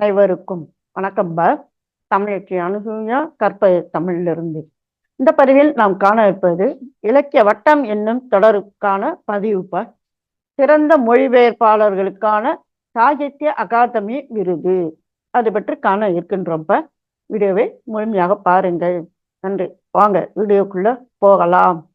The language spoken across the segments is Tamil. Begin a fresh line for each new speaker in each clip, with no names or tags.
அனைவருக்கும் வணக்கம் ப. தமிழச்சி அனுசூயா கற்ப தமிழிலிருந்து. இந்த பதிவில் நாம் காண இருப்பது இலக்கிய வட்டம் என்னும் தொடருக்கான பதிவு ப. சிறந்த மொழிபெயர்ப்பாளர்களுக்கான சாகித்ய அகாதமி விருது. அது பற்றி காண இருக்கின்றோம் ப. வீடியோவை முழுமையாக பாருங்கள். நன்றி. வாங்க வீடியோக்குள்ள போகலாம்.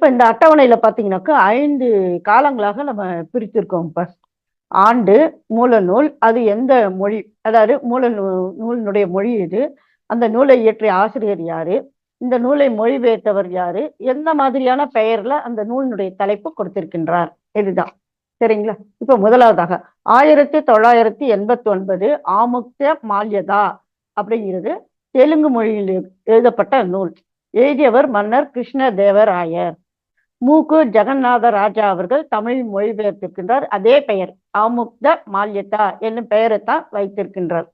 இப்ப இந்த அட்டவணையில பாத்தீங்கன்னாக்கா ஐந்து காலங்களாக நம்ம பிரித்திருக்கோம் இப்போ. ஆண்டு மூல நூல் அது எந்த மொழி அதாவது மூல நூலினுடைய மொழி இது அந்த நூலை இயற்றிய ஆசிரியர் யாரு இந்த நூலை மொழிபெயர்த்தவர் யாரு எந்த மாதிரியான பெயர்ல அந்த நூலினுடைய தலைப்பு கொடுத்திருக்கின்றார் இதுதான். சரிங்களா? இப்ப முதலாவதாக ஆயிரத்தி தொள்ளாயிரத்தி எண்பத்தி ஒன்பது ஆமுக்த மால்யதா அப்படிங்கிறது தெலுங்கு மொழியில் எழுதப்பட்ட நூல். எழுதியவர் மன்னர் கிருஷ்ணதேவராயர். மூக்கு ஜெகநாத ராஜா அவர்கள் தமிழ் மொழிபெயர்த்திருக்கின்றார். அதே பெயர் ஆமுக்த மால்யதா என்னும் பெயரைத்தான் வைத்திருக்கின்றார்.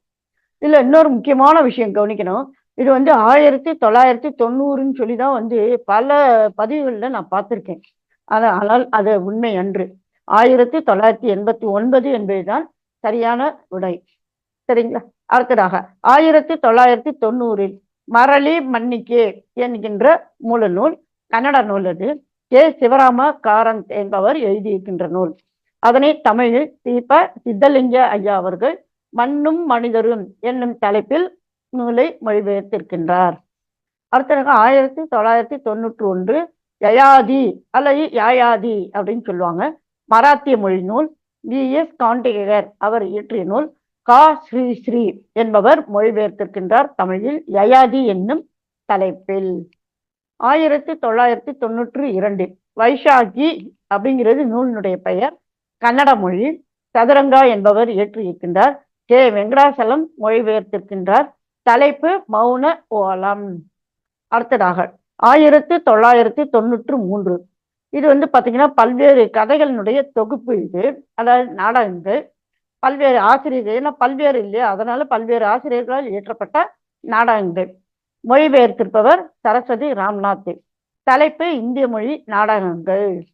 இதுல இன்னொரு முக்கியமான விஷயம் கவனிக்கணும். இது வந்து ஆயிரத்தி தொள்ளாயிரத்தி தொண்ணூறுன்னு சொல்லி தான் வந்து பல பதிவுகளில் நான் பார்த்திருக்கேன். அது ஆனால் அது உண்மை அன்று. ஆயிரத்தி தொள்ளாயிரத்தி எண்பத்தி ஒன்பது என்பதுதான் சரியான விடை. சரிங்களா? அடுத்ததாக ஆயிரத்தி தொள்ளாயிரத்தி தொண்ணூறில் மரளி மன்னிக்கே என்கின்ற மூல நூல் கன்னட நூல் அது. கே. சிவராம காரந்த் என்பவர் எழுதியிருக்கின்ற நூல். அதனை தமிழில் தீப சித்தலிங்க ஐயா அவர்கள் மண்ணும் மனிதரும் என்னும் தலைப்பில் நூலை மொழிபெயர்த்திருக்கின்றார். அடுத்ததாக ஆயிரத்தி தொள்ளாயிரத்தி தொண்ணூற்றி ஒன்று யயாதி அல்லது யாயாதி அப்படின்னு சொல்லுவாங்க. மராத்திய மொழி நூல். V S. காண்டிகர் அவர் இயற்றிய நூல். கா. ஸ்ரீ. ஸ்ரீ என்பவர் மொழிபெயர்த்திருக்கின்றார் தமிழில் யயாதி என்னும் தலைப்பில். ஆயிரத்தி தொள்ளாயிரத்தி தொண்ணூற்றி இரண்டில் வைஷாகி அப்படிங்கிறது நூலினுடைய பெயர். கன்னட மொழி. சதுரங்கா என்பவர் இயற்றியிருக்கின்றார். கே. வெங்கடாசலம் மொழிபெயர்த்திருக்கின்றார். தலைப்பு மௌன ஓலம். அடுத்ததாக ஆயிரத்தி தொள்ளாயிரத்தி தொண்ணூற்று மூன்று. இது வந்து பார்த்தீங்கன்னா பல்வேறு கதைகளினுடைய தொகுப்பு இது அதாவது நாடகங்கள். பல்வேறு ஆசிரியர்கள் ஏன்னா பல்வேறு இல்லையா? அதனால பல்வேறு ஆசிரியர்களால் இயற்றப்பட்ட நாடகங்கள். மொழிபெயர்த்திருப்பவர் சரஸ்வதி ராம்நாத் தலைப்பு இந்திய மொழி நாடகங்கள்.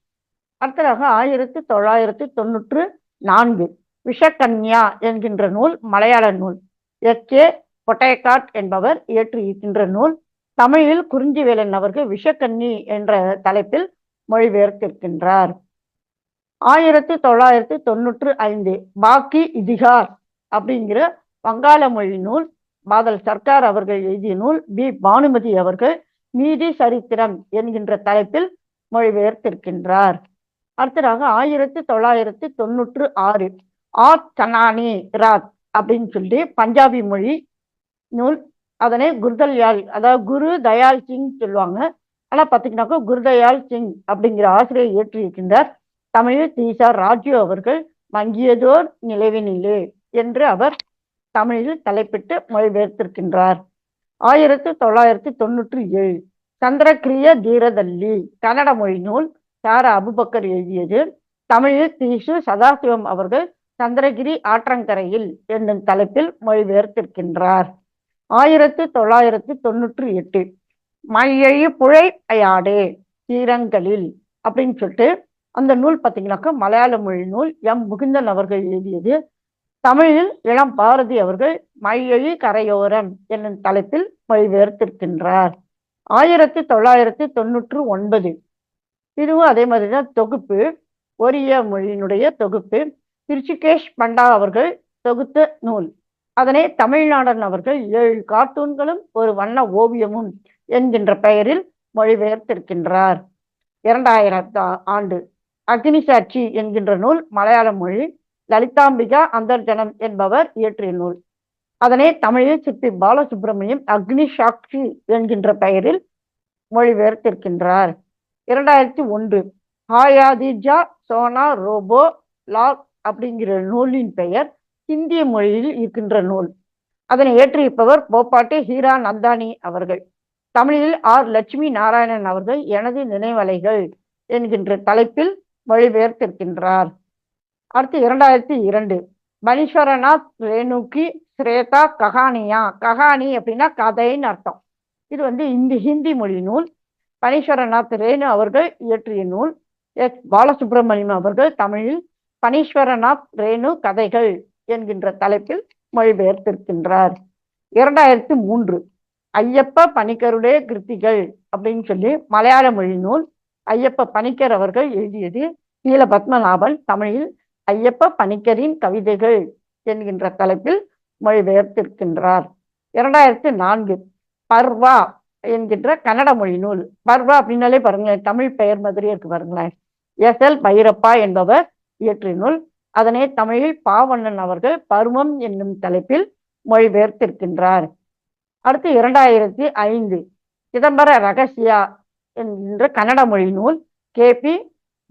அடுத்ததாக ஆயிரத்தி தொள்ளாயிரத்தி தொண்ணூற்று நான்கு விஷக்கன்யா என்கின்ற நூல் மலையாள நூல். எச். கே. பொட்டேகாட் என்பவர் இயற்றியிருக்கின்ற நூல். தமிழில் குறிஞ்சிவேலன் அவர்கள் விஷக்கன்னி என்ற தலைப்பில் மொழிபெயர்த்திருக்கின்றார். ஆயிரத்தி தொள்ளாயிரத்தி தொண்ணூற்று ஐந்து பாக்கி இதிகார் அப்படிங்கிற வங்காள மொழி நூல் பாதல் சர்க்கார் அவர்கள் எழுதிய நூல் பி. பானுமதி அவர்கள் நீதி சரித்திரம் என்கின்ற தலைப்பில் மொழிபெயர்த்திருக்கின்றார். அடுத்ததாக ஆயிரத்தி தொள்ளாயிரத்தி தொண்ணூற்று ஆறு ஆத் சனானி ராத் அப்படின்னு சொல்லி பஞ்சாபி மொழி நூல். அதனை குருதல்யால் அதாவது குரு தயால் சிங் சொல்லுவாங்க. ஆனா பார்த்தீங்கன்னாக்கா குருதயால் சிங் அப்படிங்கிற ஆசிரியர் இயற்றியிருக்கின்றார். தமிழில் தீசா ராஜு அவர்கள் மங்கியதோர் நிலவினிலே என்று அவர் தமிழில் தலைப்பிட்டு மொழிபெயர்த்திருக்கின்றார். ஆயிரத்தி தொள்ளாயிரத்தி தொண்ணூற்றி ஏழு. சந்திரகிரிய தீரதல்லி கன்னட மொழி நூல் சார அபுபக்கர் எழுதியது. தமிழில் தீசு சதாசிவம் அவர்கள் சந்திரகிரி ஆற்றங்கரையில் என்னும் தலைப்பில் மொழிபெயர்த்திருக்கின்றார். ஆயிரத்தி தொள்ளாயிரத்தி தொண்ணூற்றி எட்டு. மையழி புழை அயாடே தீரங்களில் அப்படின்னு சொல்லிட்டு அந்த நூல் பார்த்தீங்கன்னாக்கா மலையாள மொழி நூல் எம் முகுந்தன் அவர்கள் எழுதியது. தமிழில் இளம் பாரதி அவர்கள் மையழி கரையோரம் என்னும் தலைப்பில் மொழிபெயர்த்திருக்கின்றார். ஆயிரத்தி தொள்ளாயிரத்தி தொண்ணூற்று ஒன்பது. இதுவும் அதே மாதிரிதான் தொகுப்பு ஒரிய மொழியினுடைய தொகுப்பு திருச்சிகேஷ் பண்டா அவர்கள் தொகுத்த நூல். அதனை தமிழ்நாடன் அவர்கள் ஏழு கார்ட்டூன்களும் ஒரு வண்ண ஓவியமும் என்கின்ற பெயரில் மொழிபெயர்த்திருக்கின்றார். இரண்டாயிரத்து ஆண்டு அக்னி சாட்சி என்கின்ற நூல் மலையாள மொழி லலிதாம்பிகா அந்தர்ஜனம் என்பவர் இயற்றிய நூல். அதனை தமிழில் சிற்பி பாலசுப்ரமணியம் அக்னி சாட்சி என்கின்ற பெயரில் மொழிபெயர்த்திருக்கின்றார். இரண்டாயிரத்தி ஒன்று ஹாயாதிஜா சோனா ரோபோ லாக் அப்படிங்கிற நூலின் பெயர் இந்திய மொழியில் இருக்கின்ற நூல். அதனை இயற்றியிருப்பவர் போப்பாட்டி ஹீரா நந்தானி அவர்கள். தமிழில் ஆர் லட்சுமி நாராயணன் அவர்கள் எனது நினைவலைகள் என்கின்ற தலைப்பில் மொழிபெயர்த்திருக்கின்றார். அடுத்து இரண்டாயிரத்தி இரண்டு. பனீஸ்வரநாத் ரேணுகி ஸ்ரேதா கஹானியா. கஹானி அப்படின்னா கதைன்னு அர்த்தம். இது வந்து இந்தி ஹிந்தி மொழி நூல். பனீஸ்வரநாத் ரேணு அவர்கள் இயற்றிய நூல். எஸ். பாலசுப்ரமணியம் அவர்கள் தமிழில் பனீஸ்வரநாத் ரேணு கதைகள் என்கின்ற தலைப்பில் மொழிபெயர்த்திருக்கின்றார். இரண்டாயிரத்தி மூன்று. ஐயப்ப பணிக்கருடைய கிருத்திகள் அப்படின்னு சொல்லி மலையாள மொழி நூல். ஐயப்ப பணிக்கர் அவர்கள் எழுதியது நீல பத்மநாபன் தமிழில் ஐயப்ப பணிக்கரின் கவிதைகள் என்கின்ற தலைப்பில் மொழிபெயர்த்திருக்கின்றார். இரண்டாயிரத்தி நான்கு பர்வா என்கின்ற கன்னட மொழி நூல். பர்வா அப்படின்னாலே பாருங்களேன் தமிழ் பெயர் மாதிரியே இருக்கு பாருங்களேன். எஸ் எல் பைரப்பா என்பவர் இயற்றிய நூல். அதனை தமிழில் பாவண்ணன் அவர்கள் பருவம் என்னும் தலைப்பில் மொழிபெயர்த்திருக்கின்றார். அடுத்து இரண்டாயிரத்தி ஐந்து சிதம்பர ரகசியா என்கின்ற கன்னட மொழி நூல் கே பி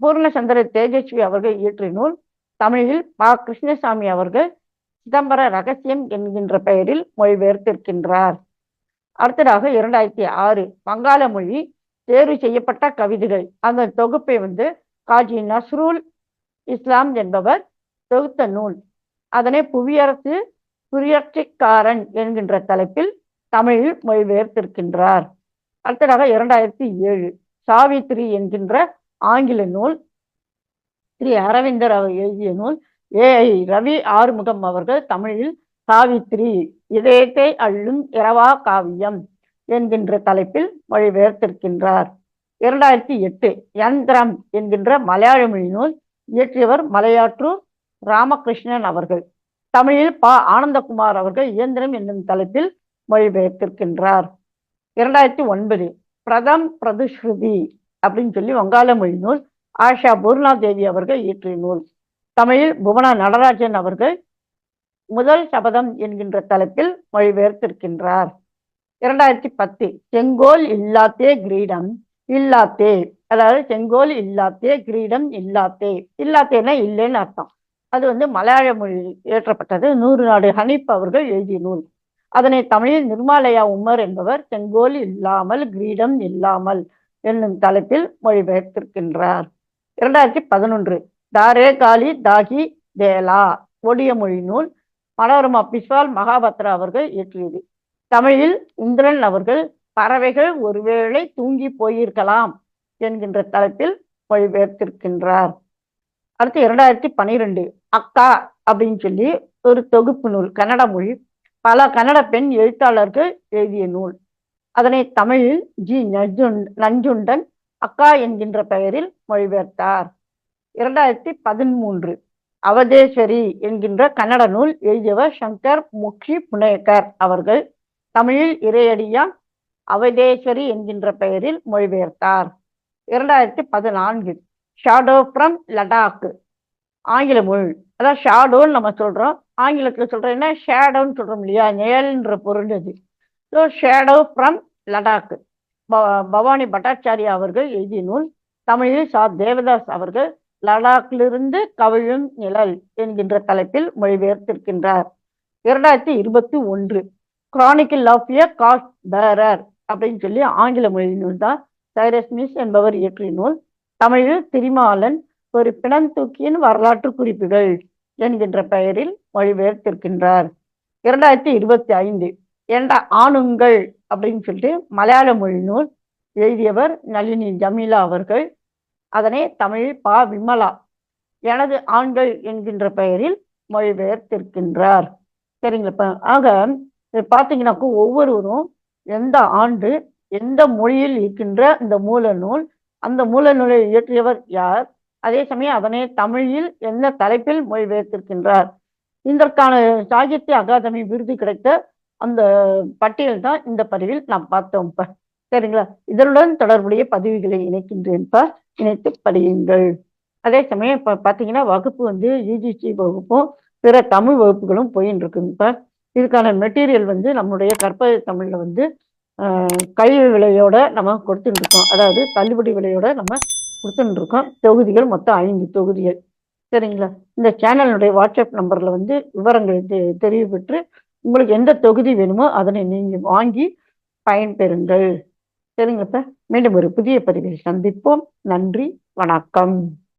பூர்ணச்சந்திர தேஜஸ்வி அவர்கள் இயற்றிய நூல். தமிழில் பா கிருஷ்ணசாமி அவர்கள் சிதம்பர ரகசியம் என்கின்ற பெயரில் மொழிபெயர்த்திருக்கின்றார். அடுத்ததாக இரண்டாயிரத்தி ஆறு வங்காள மொழி தேர்வு செய்யப்பட்ட கவிதைகள். அந்த தொகுப்பை வந்து காஜி நஸ்ரூல் இஸ்லாம் என்பவர் தொகுத்த நூல். அதனை புவியரசு புரியட்சிக்காரன் என்கின்ற தலைப்பில் தமிழில் மொழிபெயர்த்திருக்கின்றார். அடுத்ததாக இரண்டாயிரத்தி ஏழு சாவித்ரி என்கின்ற ஆங்கில நூல் ஸ்ரீ அரவிந்தர் அவர் எழுதிய நூல் ஏ ஐ ரவி ஆறுமுகம் அவர்கள் தமிழில் சாவித்ரி இதயத்தை அள்ளும் இரவா காவியம் என்கின்ற தலைப்பில் மொழிபெயர்த்திருக்கின்றார். இரண்டாயிரத்தி எட்டு யந்திரம் என்கின்ற மலையாள மொழி நூல் இயற்றியவர் மலையாற்றூர் ராமகிருஷ்ணன் அவர்கள். தமிழில் பா ஆனந்தகுமார் அவர்கள் இயந்திரம் என்னும் தலைப்பில் மொழிபெயர்த்திருக்கின்றார். இரண்டாயிரத்தி ஒன்பது பிரதம் பிரதிஸ்ருதி அப்படின்னு சொல்லி வங்காள மொழி நூல் ஆஷா பூர்ணா தேவி அவர்கள் இயற்றிய நூல். தமிழில் புவனா நடராஜன் அவர்கள் முதல் சபதம் என்கின்ற தலைப்பில் மொழிபெயர்த்திருக்கின்றார். இரண்டாயிரத்தி பத்து செங்கோல் இல்லாத்தே கிரீடம் இல்லாத்தே அதாவது செங்கோல் இல்லாத்தே கிரீடம் இல்லாத்தே இல்லாத்தேன்னா இல்லைன்னு அர்த்தம். அது வந்து மலையாள மொழி இயற்றப்பட்டது. நூறு நாடு ஹனீப் அவர்கள் எழுதிய நூல். அதனை தமிழில் நிர்மாலயா உமர் என்பவர் செங்கோல் இல்லாமல் கிரீடம் இல்லாமல் என்னும் தலைப்பில் மொழிபெயர்த்திருக்கின்றார். இரண்டாயிரத்தி பதினொன்று. தாரே காலி தாகி தேலா ஒடிய மொழி நூல் மனோரமா பிஸ்வால் மகாபத்ரா அவர்கள் இயற்றியது. தமிழில் இந்திரன் அவர்கள் பறவைகள் ஒருவேளை தூங்கி போயிருக்கலாம் என்கின்ற தலைப்பில் மொழிபெயர்த்திருக்கின்றார். அடுத்து இரண்டாயிரத்தி பனிரெண்டு. அக்கா அப்படின்னு சொல்லி ஒரு தொகுப்பு நூல் கன்னட மொழி. பல கன்னட பெண் எழுத்தாளர்கள் எழுதிய நூல். அதனை தமிழில் ஜி நஞ்சுண் நஞ்சுண்டன் அக்கா என்கின்ற பெயரில் மொழிபெயர்த்தார். இரண்டாயிரத்தி பதிமூன்று அவதேஸ்வரி என்கின்ற கன்னட நூல் எழுதியவர் சங்கர் முக்ஷி புனேகர் அவர்கள் தமிழில் இறையடியான் அவதேஸ்வரி என்கின்ற பெயரில் மொழிபெயர்த்தார். இரண்டாயிரத்தி பதினான்கு ஷாடோ ஃப்ரம் லடாக் ஆங்கில மொழி. அதான் ஷாடோன்னு நம்ம சொல்றோம். ஆங்கிலத்தில் சொல்றோம் ஷேடோன்னு சொல்றோம் இல்லையா? நிழல்ன்ற பொருள் அது. So shadow from Ladakh. Bhavani Bhattacharya அவர்கள் எழுதிய நூல். தமிழில் சா தேவதாஸ் அவர்கள் லடாக்கிலிருந்து கவிழும் நிழல் என்கின்ற தலைப்பில் மொழிபெயர்த்திருக்கின்றார். இரண்டாயிரத்தி இருபத்தி ஒன்று. கிரானிக்கல் ஆஃப் எ காஸ்ட் பேரர் அப்படின்னு சொல்லி ஆங்கில மொழி நூல் தான் சைரஸ் மிஸ் என்பவர் இயற்றிய நூல். தமிழில் திரிமாலன் ஒரு பிணந்தூக்கியின் வரலாற்று குறிப்புகள் என்கின்ற பெயரில் மொழிபெயர்த்திருக்கின்றார். இரண்டாயிரத்தி இருபத்தி ஐந்து. என்ற ஆணுங்கள் அப்படின்னு சொல்லிட்டு மலையாள மொழி நூல் எழுதியவர் நளினி ஜமீலா அவர்கள். அதனை தமிழில் பா விமலா எனது ஆண்கள் என்கின்ற பெயரில் மொழிபெயர்த்திருக்கின்றார். சரிங்களா? ஆக பார்த்தீங்கன்னாக்கா ஒவ்வொருவரும் எந்த ஆண்டு எந்த மொழியில் இருக்கின்ற இந்த மூல நூல் அந்த மூல நூலை இயற்றியவர் யார்? அதே சமயம் அதனை தமிழில் எந்த தலைப்பில் மொழிபெயர்த்திருக்கின்றார்? இதற்கான சாகித்ய அகாதமி விருது கிடைத்த அந்த பட்டியல் தான் இந்த பதிவில் நாம் பார்த்தோம் சரிங்களா? இதனுடன் தொடர்புடைய பதிவுகளை இணைக்கின்றேன் இணைத்து படியுங்கள். அதே சமயம் இப்ப பாத்தீங்கன்னா வகுப்பு வந்து யூஜிசி வகுப்பும் பிற தமிழ் வகுப்புகளும் போயின்னு இருக்குங்க இதுக்கான மெட்டீரியல் வந்து நம்முடைய கற்பக தமிழ்ல வந்து கழிவு விலையோட நம்ம கொடுத்துட்டு இருக்கோம் அதாவது தள்ளுபடி விலையோட நம்ம கொடுத்துட்டு இருக்கோம் தொகுதிகள் மொத்தம் ஐந்து தொகுதிகள். சரிங்களா? இந்த சேனலுடைய வாட்ஸ்அப் நம்பர்ல வந்து விவரங்கள் தெரிவிப்பெற்று உங்களுக்கு எந்த தொகுதி வேணுமோ அதனை நீங்கள் வாங்கி பயன்பெறுங்கள். சரிங்களா மீண்டும் ஒரு புதிய பதிவில் சந்திப்போம். நன்றி. வணக்கம்.